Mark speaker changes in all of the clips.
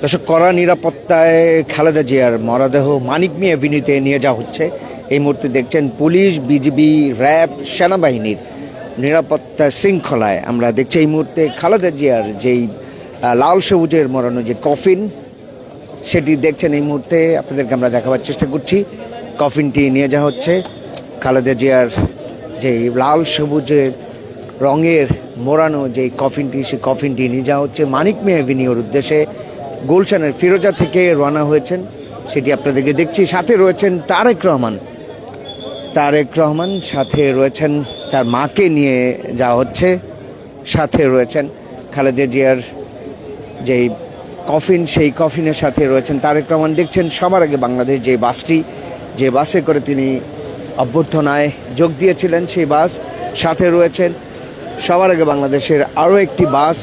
Speaker 1: দর্শক, কড়া নিরাপত্তায় খালেদা জিয়ার মরদেহ মানিক মিয়া এভিনিউতে নিয়ে যাওয়া হচ্ছে। এই মুহূর্তে দেখছেন পুলিশ, বিজিবি, র্যাব, সেনাবাহিনীর নিরাপত্তা শৃঙ্খলায়। আমরা দেখছি এই মুহূর্তে খালেদা জিয়ার যেই লাল সবুজের মরানো যে কফিন, সেটি দেখছেন এই মুহূর্তে। আপনাদেরকে আমরা দেখাবার চেষ্টা করছি। কফিনটি নিয়ে যাওয়া হচ্ছে। খালেদা জিয়ার যে লাল সবুজের রঙের মোড়ানো যে কফিনটি, সেই কফিনটি নিয়ে যাওয়া হচ্ছে মানিক মেয়ে অ্যাভিনিউর উদ্দেশ্যে। গুলশানের ফিরোজা থেকে রওনা হয়েছেন, সেটি আপনাদেরকে দেখছি। সাথে রয়েছেন তারেক রহমান। তারেক রহমান সাথে রয়েছেন, তার মাকে নিয়ে যাওয়া হচ্ছে। সাথে রয়েছেন খালেদা জিয়ার যেই কফিন, সেই কফিনের সাথে রয়েছেন তারেক রহমান। দেখছেন, সবার আগে বাংলাদেশ যে বাসটি, যে বাসে করে তিনি অভ্যর্থনায় যোগ দিয়েছিলেন সেই বাস। সাথে রয়েছেন, সবার আগে বাংলাদেশের আরও একটি বাস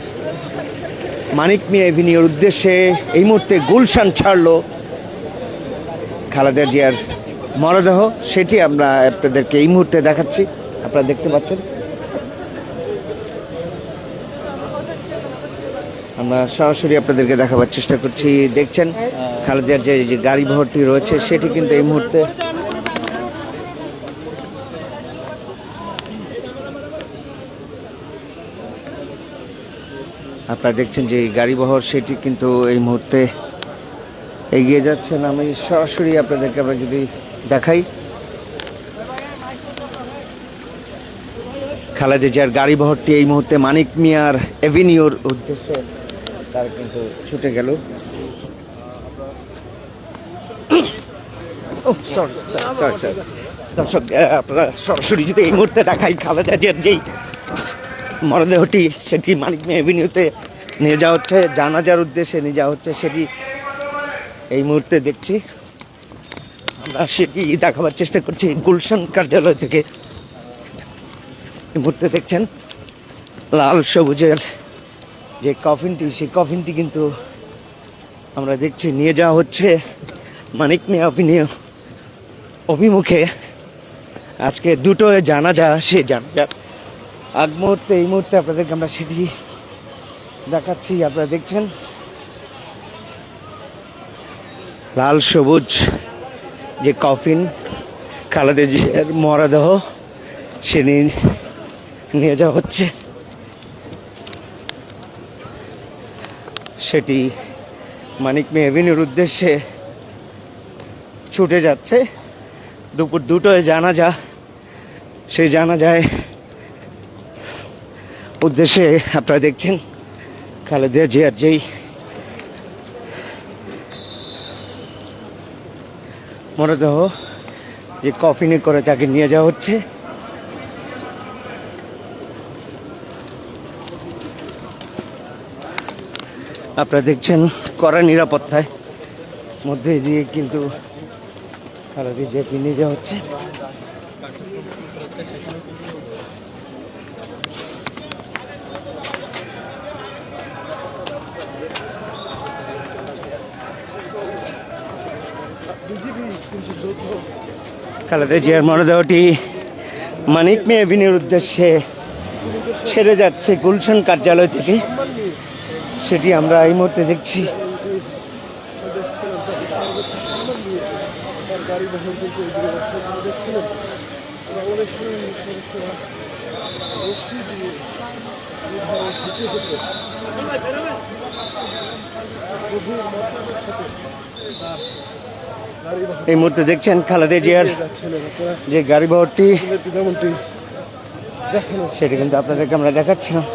Speaker 1: মানিক মিয়া এভিনিউর উদ্দেশ্যে এই মুহূর্তে গুলশান ছাড়লো খালেদা জিয়ার মরদেহ। সেটি আমরা আপনাদেরকে এই মুহূর্তে দেখাচ্ছি। আপনারা দেখতে পাচ্ছেন। আমরা সরাসরি আপনাদেরকে দেখাবার চেষ্টা করছি। দেখছেন খালেদার যে গাড়ি বহরটি রয়েছে, সেটি কিন্তু এই মুহূর্তে আপনারা দেখছেন যে এই গাড়ি বহর সেটি কিন্তু এই মুহূর্তে এগিয়ে যাচ্ছেন আমি সরাসরি আপনাদেরকে আমরা যদি দেখাই খালেদা জিয়ার গাড়ি বহরটি এই মুহূর্তে মানিক মিয়ার এভিনিউর উদ্দেশ্যে তার কিন্তু ছুটে গেল। সরি সরি স্যার দর্শক আপনারা সরাসরি যদি এই মুহূর্তে দেখাই খালেদা জিয়ার যেই মরদেহটি সেটি মানিক মিয়া এভিনিউতে নিয়ে যাওয়া হচ্ছে, জানাজার উদ্দেশ্যে নিয়ে যাওয়া হচ্ছে সেটি এই মুহূর্তে দেখছি। আমরা সেটি দেখাবার চেষ্টা করছি, গুলশান কার্যালয় থেকে। এই মুহূর্তে দেখছেন, লাল সবুজের যে কফিনটি সেই কফিনটি কিন্তু আমরা দেখছি, নিয়ে যাওয়া হচ্ছে মানিক মিয়া অভিনয় অভিমুখে। আজকে দুটো জানাজা সে জানাজা আগ মুহূর্তে, এই মুহূর্তে আপনাদেরকে আমরা সেটি দেখাচ্ছি। আপনারা দেখছেন? লাল সবুজ যে কফিন, খালেদা জিয়ার মরদেহ, সে নিয়ে- যাওয়া হচ্ছে। সেটি মানিক মে এভিনিউর উদ্দেশ্যে ছুটে যাচ্ছে। দুপুর দুটোয় জানা যা সেই জানা যায় উদ্দেশ্যে আপনারা দেখছেন খালেদা জিয়ার যেই মরদেহ যে কফিনে করে তাকে নিয়ে যাওয়া হচ্ছে। আপনারা দেখছেন কড়া নিরাপত্তায় মধ্যে দিয়ে কিন্তু খালেদা জিয়াকে নিয়ে যাওয়া হচ্ছে। খালেদা জিয়ার মরদেহটি মানিক মে এভিনিউর উদ্দেশ্যে ছেড়ে যাচ্ছে গুলশান কার্যালয় থেকে। সেটি আমরা এই মুহূর্তে দেখছি।
Speaker 2: সাথে
Speaker 1: এই মুহূর্তে দেখছেন খালেদা জিয়ার যে গাড়ি বহরটি
Speaker 2: সেটা
Speaker 1: সেটি কিন্তু আপনাদেরকে আমরা দেখাচ্ছিলাম।